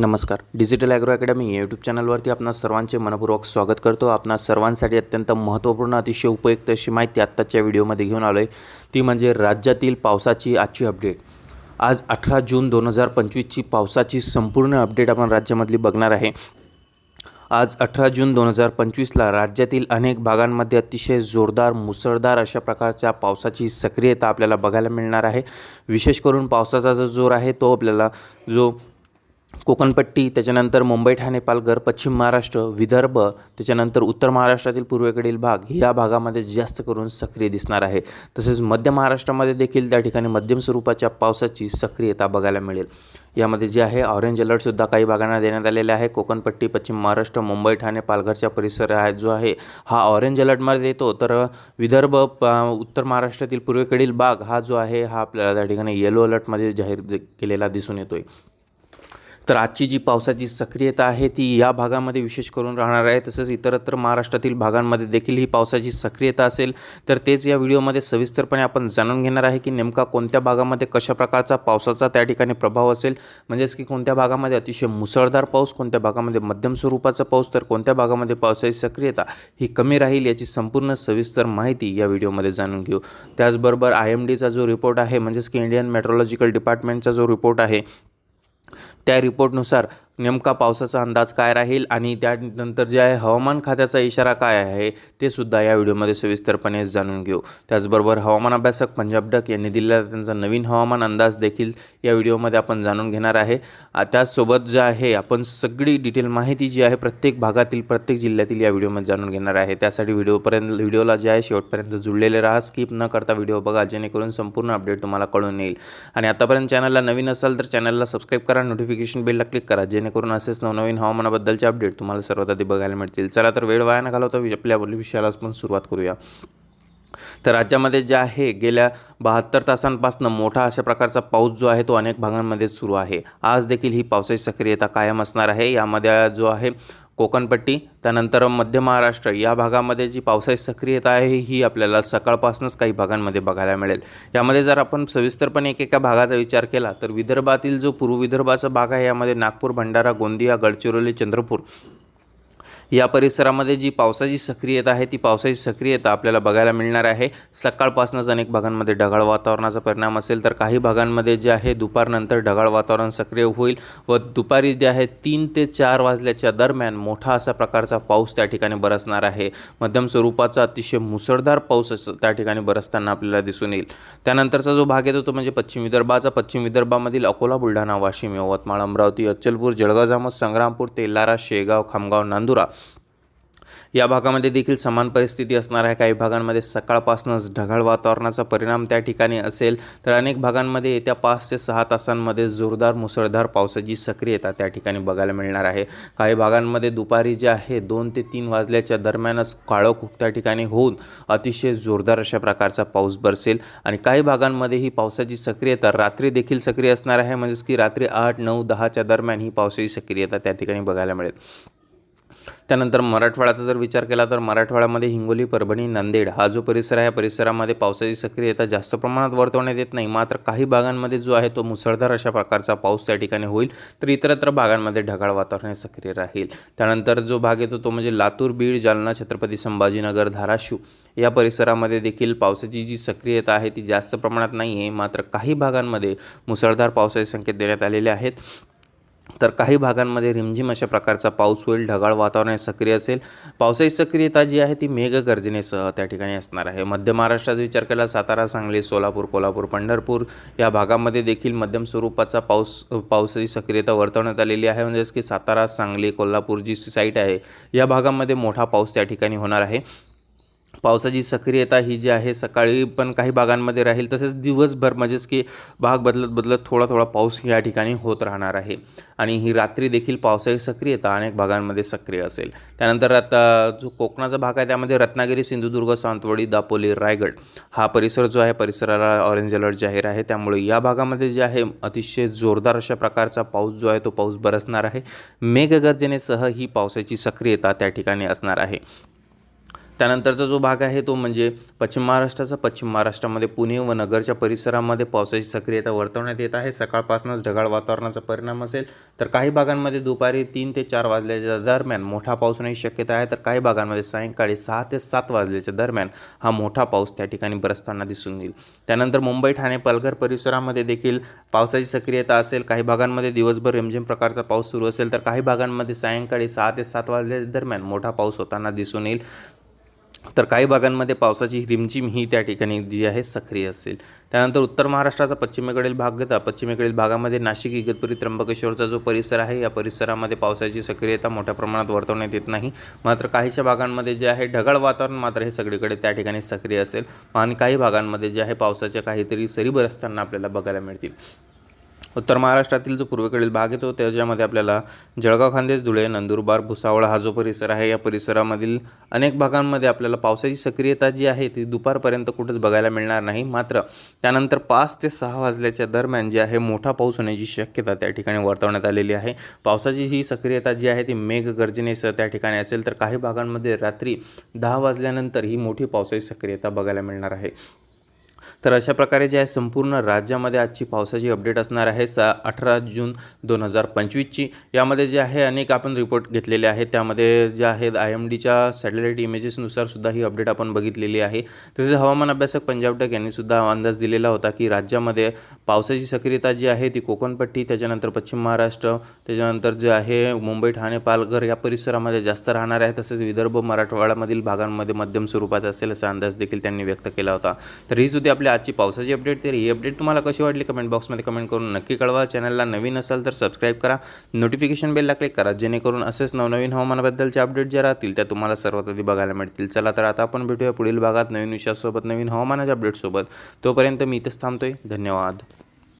नमस्कार. Digital agro academy YouTube चॅनलवरती आपणा सर्वांचे मनपूर्वक स्वागत करतो. आपणा सर्वांसाठी अत्यंत महत्त्वपूर्ण अतिशय उपयुक्त अशी माहिती आत्ताच्या व्हिडिओमध्ये घेऊन आलो आहे ती म्हणजे राज्यातील पावसाची आजची अपडेट. आज अठरा जून दोन हजार पंचवीसची पावसाची संपूर्ण अपडेट आपण राज्यामधली बघणार आहे. आज अठरा जून दोन हजार पंचवीसला राज्यातील अनेक भागांमध्ये अतिशय जोरदार मुसळधार अशा प्रकारच्या पावसाची सक्रियता आपल्याला बघायला मिळणार आहे. विशेष करून पावसाचा जो जोर आहे तो आपल्याला जो कोकणपट्टी त्याच्यानंतर मुंबई ठाणे पालघर पश्चिम महाराष्ट्र विदर्भ त्याच्यानंतर उत्तर महाराष्ट्रातील पूर्वेकडील भाग या भागामध्ये जास्त करून सक्रिय दिसणार आहे. तसेच मध्य महाराष्ट्रामध्ये देखील त्या ठिकाणी मध्यम स्वरूपाच्या पावसाची सक्रियता बघायला मिळेल. यामध्ये जे आहे ऑरेंज अलर्टसुद्धा काही भागांना देण्यात आलेले आहे. कोकणपट्टी पश्चिम महाराष्ट्र मुंबई ठाणे पालघरच्या परिसर आहे जो आहे हा ऑरेंज अलर्टमध्ये येतो. तर विदर्भ उत्तर महाराष्ट्रातील पूर्वेकडील भाग हा जो आहे हा आपल्याला त्या ठिकाणी येलो अलर्टमध्ये जाहीर केलेला दिसून येतो आहे तर आजची जी पावसाची सक्रियता आहे ती या भागामध्ये विशेष करून राहणार आहे. तसंच इतरत्र महाराष्ट्रातील भागांमध्ये देखील ही पावसाची सक्रियता असेल. तर तेच या व्हिडिओमध्ये सविस्तरपणे आपण जाणून घेणार आहे की नेमका कोणत्या भागामध्ये कशा प्रकारचा पावसाचा त्या ठिकाणी प्रभाव असेल. म्हणजेच की कोणत्या भागामध्ये अतिशय मुसळधार पाऊस कोणत्या भागामध्ये मध्यम स्वरूपाचा पाऊस तर कोणत्या भागामध्ये पावसाची सक्रियता ही कमी राहील याची संपूर्ण सविस्तर माहिती या व्हिडिओमध्ये जाणून घेऊ. त्याचबरोबर आय एम डीचा जो रिपोर्ट आहे म्हणजेच की इंडियन मेट्रोलॉजिकल डिपार्टमेंटचा जो रिपोर्ट आहे त्या रिपोर्टनुसार नेमका पावसाचा अंदाज काय राहील आणि त्यानंतर जे आहे हवामान खात्याचा इशारा काय आहे ते सुद्धा या व्हिडिओमध्ये सविस्तरपणे जाणून घेऊ. त्याचबरोबर हवामान अभ्यासक पंजाब डक यांनी दिलेला त्यांचा नवीन हवामान अंदाज देखील या व्हिडिओमध्ये आपण जाणून घेणार आहे. त्याचसोबत जे आहे आपण सगळी डिटेल माहिती जी आहे प्रत्येक भागातील प्रत्येक जिल्ह्यातील या व्हिडिओमध्ये जाणून घेणार आहे. त्यासाठी व्हिडिओपर्यंत व्हिडिओला जे आहे शेवटपर्यंत जुळलेले राहा स्किप न करता व्हिडिओ बघा जेणेकरून संपूर्ण अपडेट तुम्हाला कळून येईल. आणि आतापर्यंत चॅनलला नवीन असाल तर चॅनलला सबस्क्राईब करा नोटिफिकेशन बेलला क्लिक करा जेणेकरून असेच नवनवीन हवामानाबद्दलचे अपडेट तुम्हाला सर्वात आधी बघायला मिळतील. चला तर वेळ वाया न घालवता आपल्या विषयाला आपण सुरुवात करूया. तर राज्यामध्ये जे आहे गेल्या बहात्तर तासांपासून मोठा अशा प्रकारचा पाऊस जो आहे तो अनेक भागांमध्ये सुरू आहे. आज देखील ही पावसाची सक्रियता कायम असणार आहे. यामध्ये जो आहे कोकणपट्टी त्यानंतर मध्य महाराष्ट्र. या भागामध्ये जी पावसाची सक्रियता आहे ही आपल्याला सकाळपासूनच काही भागांमध्ये बघायला मिळेल. यामध्ये जर आपण सविस्तरपणे एकेका भागाचा विचार केला तर विदर्भातील जो पूर्व विदर्भाचा भाग आहे यामध्ये नागपूर भंडारा गोंदिया गडचिरोली चंद्रपूर या परिसरामध्ये जी पावसाची सक्रियता आहे ती पावसाची सक्रियता आपल्याला बघायला मिळणार आहे. सकाळपासूनच अनेक भागांमध्ये ढगाळ वातावरणाचा परिणाम असेल तर काही भागांमध्ये जे आहे दुपारनंतर ढगाळ वातावरण सक्रिय होईल व दुपारी जे आहे तीन ते चार वाजल्याच्या दरम्यान मोठा असा प्रकारचा पाऊस त्या ठिकाणी बरसणार आहे. मध्यम स्वरूपाचा अतिशय मुसळधार पाऊस असं त्या ठिकाणी बरसताना आपल्याला दिसून येईल. त्यानंतरचा जो भाग येतो तो म्हणजे पश्चिम विदर्भाचा. पश्चिम विदर्भामधील अकोला बुलढाणा वाशिम यवतमाळ अमरावती अचलपूर जळगाव जामोद संग्रामपूर तेलारा शेगाव खामगाव नांदुरा या भागामध्ये देखील समान परिस्थिती असणार आहे. काही भागांमध्ये सकाळपासूनच ढगाळ वातावरणाचा परिणाम त्या ठिकाणी असेल तर अनेक भागांमध्ये येत्या पाच ते सहा तासांमध्ये जोरदार मुसळधार पावसाची सक्रियता त्या ठिकाणी बघायला मिळणार आहे. काही भागांमध्ये दुपारी जे आहे दोन ते तीन वाजल्याच्या दरम्यानच काळोख त्या ठिकाणी होऊन अतिशय जोरदार अशा प्रकारचा पाऊस बरसेल. आणि काही भागांमध्ये ही पावसाची सक्रियता रात्री देखील सक्रिय असणार आहे. म्हणजेच की रात्री आठ नऊ दहाच्या दरम्यान ही पावसाची सक्रियता त्या ठिकाणी बघायला मिळेल. त्यानंतर मराठवाड्याचा जर विचार केला तर मराठवाड्यामध्ये हिंगोली परभणी नांदेड हा जो परिसर आहे या परिसरामध्ये पावसाची सक्रियता जास्त प्रमाणात वर्तवण्यात येत नाही. मात्र काही भागांमध्ये जो आहे तो मुसळधार अशा प्रकारचा पाऊस त्या ठिकाणी होईल. तर इतरत्र भागांमध्ये ढगाळ वातावरण सक्रिय राहील. त्यानंतर जो भाग येतो तो म्हणजे लातूर बीड जालना छत्रपती संभाजीनगर धाराशिव या परिसरामध्ये देखील पावसाची जी सक्रियता आहे ती जास्त प्रमाणात नाही आहे मात्र काही भागांमध्ये मुसळधार पावसाचे संकेत देण्यात आलेले आहेत. तर काही भागांमध्ये रिमझिम अशा प्रकारचा पाऊस होईल ढगाळ वातावरण सक्रिय असेल. पावसाची सक्रियता जी आहे ती मेघगर्जनेसह त्या ठिकाणी असणार आहे. मध्य महाराष्ट्राचा विचार केला सातारा सांगली सोलापूर कोल्हापूर पंढरपूर या भागामध्ये देखील मध्यम स्वरूपाचा पाऊस पावसाची सक्रियता वर्तवण्यात आलेली आहे. म्हणजेच की सातारा सांगली कोल्हापूर जी साईट आहे या भागामध्ये मोठा पाऊस त्या ठिकाणी होणार आहे. पावसाची सक्रियता ही जी आहे सकाळी पण काही भागांमध्ये राहील तसेच दिवसभर म्हणजेच की भाग बदलत बदलत थोडा थोडा पाऊस या ठिकाणी होत राहणार आहे. आणि ही रात्री देखील पावसाची सक्रियता अनेक भागांमध्ये सक्रिय असेल. त्यानंतर आता जो कोकणाचा भाग आहे त्यामध्ये रत्नागिरी सिंधुदुर्ग सावंतवाडी दापोली रायगड हा परिसर जो आहे परिसराला ऑरेंज अलर्ट जाहीर आहे. त्यामुळे या भागामध्ये जे आहे अतिशय जोरदार अशा प्रकारचा पाऊस जो आहे तो पाऊस बरसणार आहे. मेघगर्जनेसह ही पावसाची सक्रियता त्या ठिकाणी असणार आहे. त्यानंतरचा जो भाग आहे तो म्हणजे पश्चिम महाराष्ट्राचा. पश्चिम महाराष्ट्रामध्ये पुणे व नगरच्या परिसरामध्ये पावसाची सक्रियता वर्तवण्यात येत आहे. सकाळपासूनच ढगाळ वातावरणाचा परिणाम असेल तर काही भागांमध्ये दुपारी तीन ते चार वाजल्याच्या दरम्यान मोठा पाऊस होण्याची शक्यता आहे. तर काही भागांमध्ये सायंकाळी सहा ते सात वाजल्याच्या दरम्यान हा मोठा पाऊस त्या ठिकाणी बरसताना दिसून येईल. त्यानंतर मुंबई ठाणे पालघर परिसरामध्ये देखील पावसाची सक्रियता असेल. काही भागांमध्ये दिवसभर रिमझिम प्रकारचा पाऊस सुरू असेल तर काही भागांमध्ये सायंकाळी सहा ते सात वाजल्या दरम्यान मोठा पाऊस होताना दिसून येईल. तर काही भागांमध्ये पावसाची रिमझिम ही त्या ठिकाणी जी आहे सक्रिय असेल. त्यानंतर उत्तर महाराष्ट्राचा पश्चिमेकडील भाग घेता पश्चिमेकडील भागामध्ये नाशिक इगतपुरी त्र्यंबकेश्वरचा जो परिसर आहे या परिसरामध्ये पावसाची सक्रियता मोठ्या प्रमाणात वर्तवण्यात येत नाही. मात्र काहीच्या भागांमध्ये जे आहे ढगाळ वातावरण मात्र हे सगळीकडे त्या ठिकाणी सक्रिय असेल. आणि काही भागांमध्ये जे आहे पावसाच्या काहीतरी सरी बरसताना आपल्याला बघायला मिळतील. उत्तर महाराष्ट्रातील जो पूर्वेकडील भाग येतो त्याच्यामध्ये आपल्याला जळगाव खान्देश धुळे नंदुरबार भुसावळ हा जो परिसर आहे या परिसरामधील अनेक भागांमध्ये आपल्याला पावसाची सक्रियता जी आहे ती दुपारपर्यंत कुठंच बघायला मिळणार नाही. मात्र त्यानंतर पाच ते सहा वाजल्याच्या दरम्यान जे आहे मोठा पाऊस होण्याची शक्यता त्या ठिकाणी वर्तवण्यात आलेली आहे. पावसाची ही सक्रियता जी आहे ती मेघगर्जनेसह त्या ठिकाणी असेल तर काही भागांमध्ये रात्री दहा वाजल्यानंतर ही मोठी पावसाची सक्रियता बघायला मिळणार आहे. तर अशा प्रकारे जे आहे संपूर्ण राज्यामध्ये आजची पावसाची अपडेट असणार आहे सा अठरा जून दोन हजार पंचवीसची. यामध्ये जे आहे अनेक आपण रिपोर्ट घेतलेले आहेत. त्यामध्ये जे आहेत आय एम डीच्या सॅटेलाईट इमेजेसनुसार सुद्धा ही अपडेट आपण बघितलेली आहे. तसेच हवामान अभ्यासक पंजाब टेक यांनी सुद्धा अंदाज दिलेला होता की राज्यामध्ये पावसाची सक्रियता जी आहे ती कोकणपट्टी त्याच्यानंतर पश्चिम महाराष्ट्र त्याच्यानंतर जे आहे मुंबई ठाणे पालघर या परिसरामध्ये जास्त राहणार आहे. तसेच विदर्भ मराठवाड्यामधील भागांमध्ये मध्यम स्वरूपात असेल असा अंदाज देखील त्यांनी व्यक्त केला होता. तर ही सुद्धा आपल्या आजची पावसाची अपडेट तर ही अपडेट तुम्हाला कशी वाटली कमेंट बॉक्समध्ये कमेंट करून नक्की कळवा. चॅनलला नवीन असाल तर सबस्क्राईब करा. नोटिफिकेशन बेलला क्लिक करा जेणेकरून असेच नवनवीन हवामानाबद्दलचे अपडेट ज्या राहतील त्या तुम्हाला सर्वात आधी बघायला मिळतील. चला तर आता आपण भेटूया पुढील भागात नवीन विषयासोबत नवीन हवामानाच्या अपडेटसोबत तोपर्यंत मी इथंच थांबतोय. धन्यवाद.